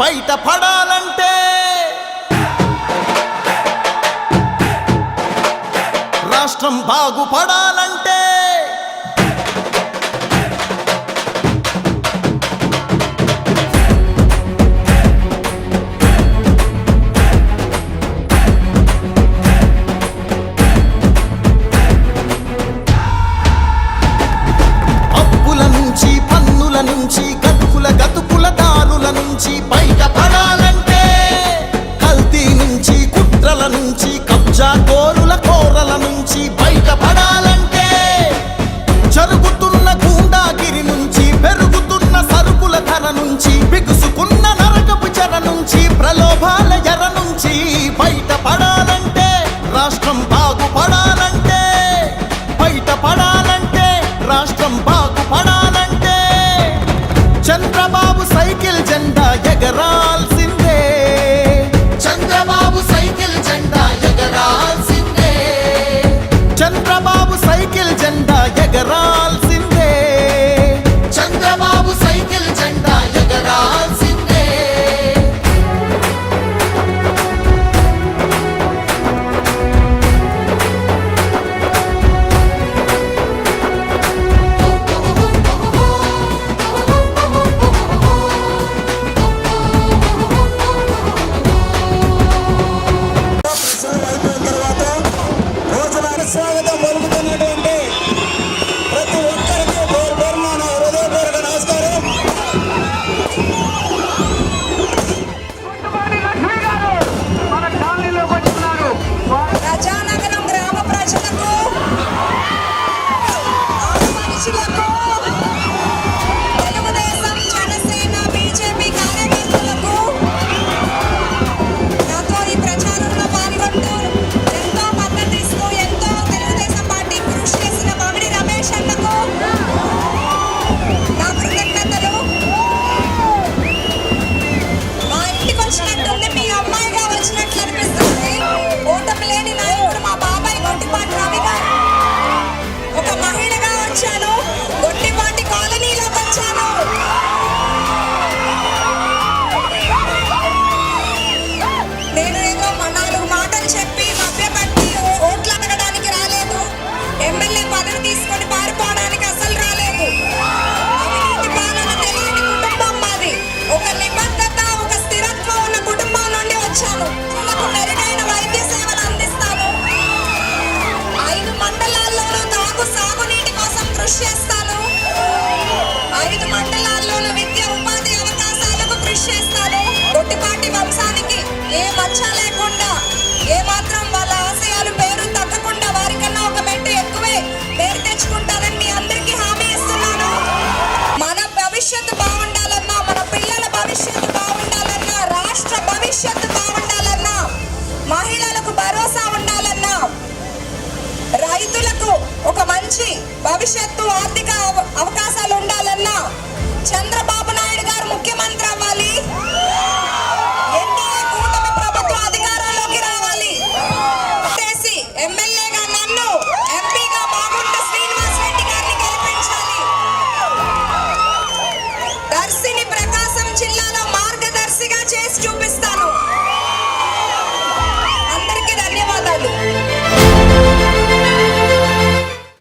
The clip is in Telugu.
బయటపడాలంటే రాష్ట్రం బాగుపడాలంటే. అప్పుల నుంచి పన్నుల నుంచి గతుకుల గతుకుల నుంచి పైగా తడా బాబు సైకిల్ జెండా Chico! భవిష్యత్తు బాగుండాలన్నా మహిళలకు భరోసా ఉండాలన్నా రైతులకు ఒక మంచి భవిష్యత్తు ఆర్థిక అవకాశాలు ఉండాలన్నా చంద్ర